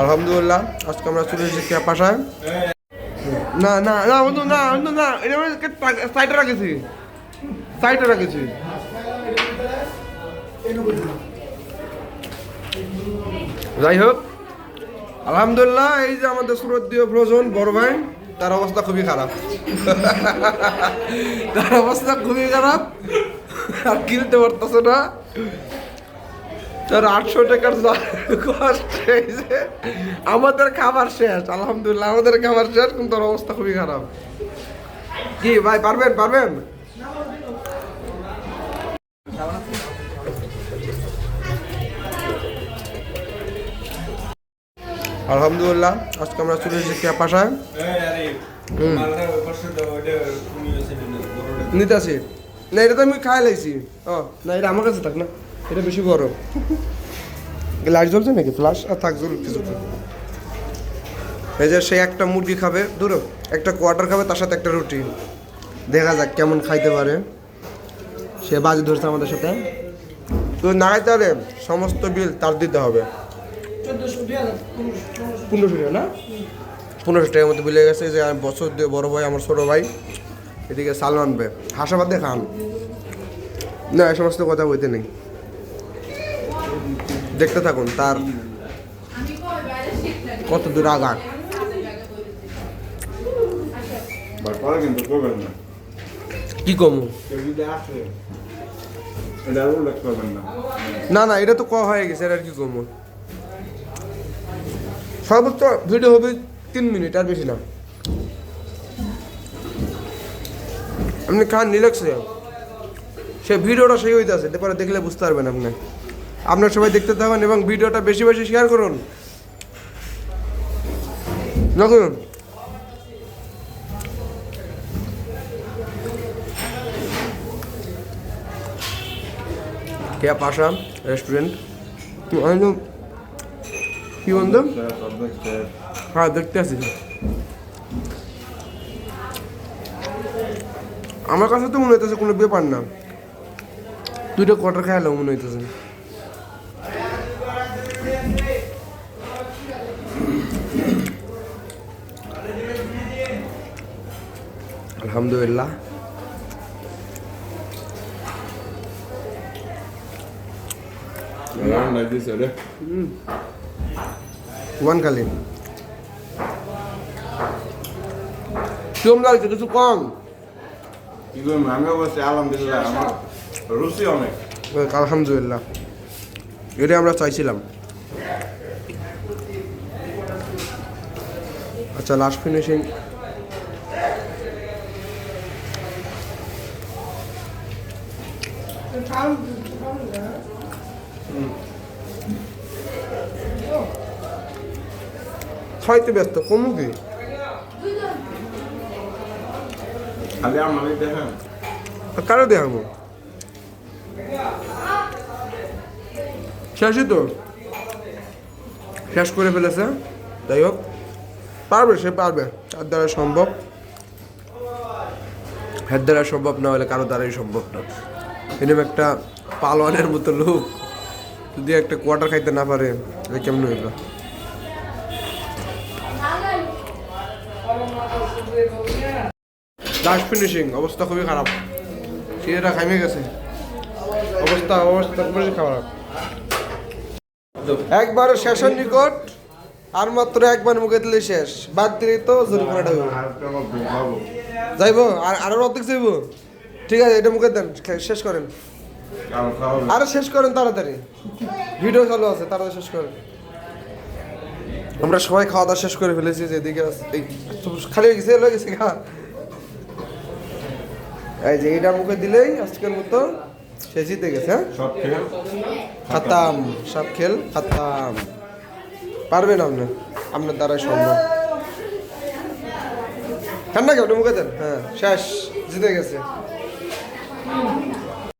আলহামদুলিল্লাহ আজকে আমরা চলে এসেছি ক্যাপাসায় না না না বন্ধু না বন্ধু না এটা আমি সাইডে রাখেছি। সাইডে রাখেছি। যাই হোক আলহামদুলিল্লাহ এই যে আমাদের সুরতীয় প্রয়োজন বড় ভাই তার অবস্থা খুবই খারাপ। তার অবস্থা খুবই খারাপ। আর কিনতে পারতেছে না। তার আটশো টাকার আমাদের খাবার শেষ, আলহামদুলিল্লাহ, আমাদের খাবার শেষ, কিন্তু তার অবস্থা খুবই খারাপ। কি, ভাই, পারবেন পারবেন? আলহামদুলিল্লাহ, আজকে আমরা চলে এসেছি ক্যাপাসায়। নিতে আসি। না, এটা তো আমি খাই লাইছি। ও, না, এটা আমার কাছে থাক না। এটা বেশি বড় লাইট জ্বলছে নাকি? ফ্লাশ? আর থাক জ্বল কিছু এই যে সে একটা মুরগি খাবে দূর একটা কোয়ার্টার খাবে তার সাথে একটা রুটি। দেখা যাক কেমন খাইতে পারে। সে বাজি ধরছে আমাদের সাথে। তো না খাইতে হলে সমস্ত বিল তার দিতে হবে। পনেরোশো টাকা না? পনেরোশো টাকার মতো বিলে গেছে। যে বছর দিয়ে বড় ভাই আমার ছোটো ভাই এদিকে সালমান ভাই হাসাবাদ খান। না এ সমস্ত কথা বলতে নেই। দেখতে থাকুন তার কত দূর আগান কি কমু? না। না এটা তো ক হয়ে গেছে আর কি কম? সর্বোচ্চ ভিডিও হবে তিন মিনিট আর বেশি না। আপনি খান নিলাক্সে সে ভিডিওটা সেই হইতে আছে এরপরে দেখলে বুঝতে পারবেন আপনি। আপনার সবাই দেখতে থাকুন এবং ভিডিওটা বেশি বেশি শেয়ার করুন। দেখুন কেয়া পাশা রেস্টুরেন্ট একদম কি বন্ধু? হ্যাঁ দেখতে আসি। আমার কাছে তো মনে হইতেছে কোনো ব্যাপার না। দুইটা কটার খেয়ালেও মনে হইতেছে। আলহামদুলিল্লাহ। ওয়ান লাগছে কিছু কম কি আলহামদুলিল্লাহ আমার রুচি অনেক। যাক, আলহামদুলিল্লাহ। এটাই আমরা চাইছিলাম। আচ্ছা লাস্ট ফিনিশিং খাইতে ব্যস্ত কমু কি? কারও দেখাবো? শেষই তো শেষ করে ফেলেছে? যাই হোক পারবে সে পারবে। তার দ্বারা সম্ভব। হের দ্বারা সম্ভব না হলে কারও দ্বারাই সম্ভব না। এরকম একটা পালোয়ানের মতো লোক। যদি একটা কোয়ার্টার খাইতে না পারে কেমন হইল লাস্ট ফিনিশিং অবস্থা খুবই খারাপ। খাইমে গেছে। অবস্থা অবস্থা খুবই খারাপ। একবার শেষের নিকট, আর মাত্র একবার মুখে দিলে শেষ। বাদ দিলেই তো জরিমানাটা যাইবো, আর আরও অর্ধেক যাইবো? ঠিক আছে এটা মুখে দেন শেষ করেন। আরও শেষ করেন তাড়াতাড়ি। ভিডিও চালু আছে তাড়াতাড়ি শেষ করেন। আমরা সবাই খাওয়া দাওয়া শেষ করে ফেলেছি যে এদিকে খালি হয়ে গেছে হয়ে গেছে খা এই যে এটা মুখে দিলেই আজকের মতো সে জিতে গেছে হ্যাঁ? খাতাম সব খেল খাতাম। পারবেন আপনি? আপনার দ্বারাই সম্ভব। ঠান্ডা কেউ মুখে দেন। হ্যাঁ শেষ জিতে গেছে।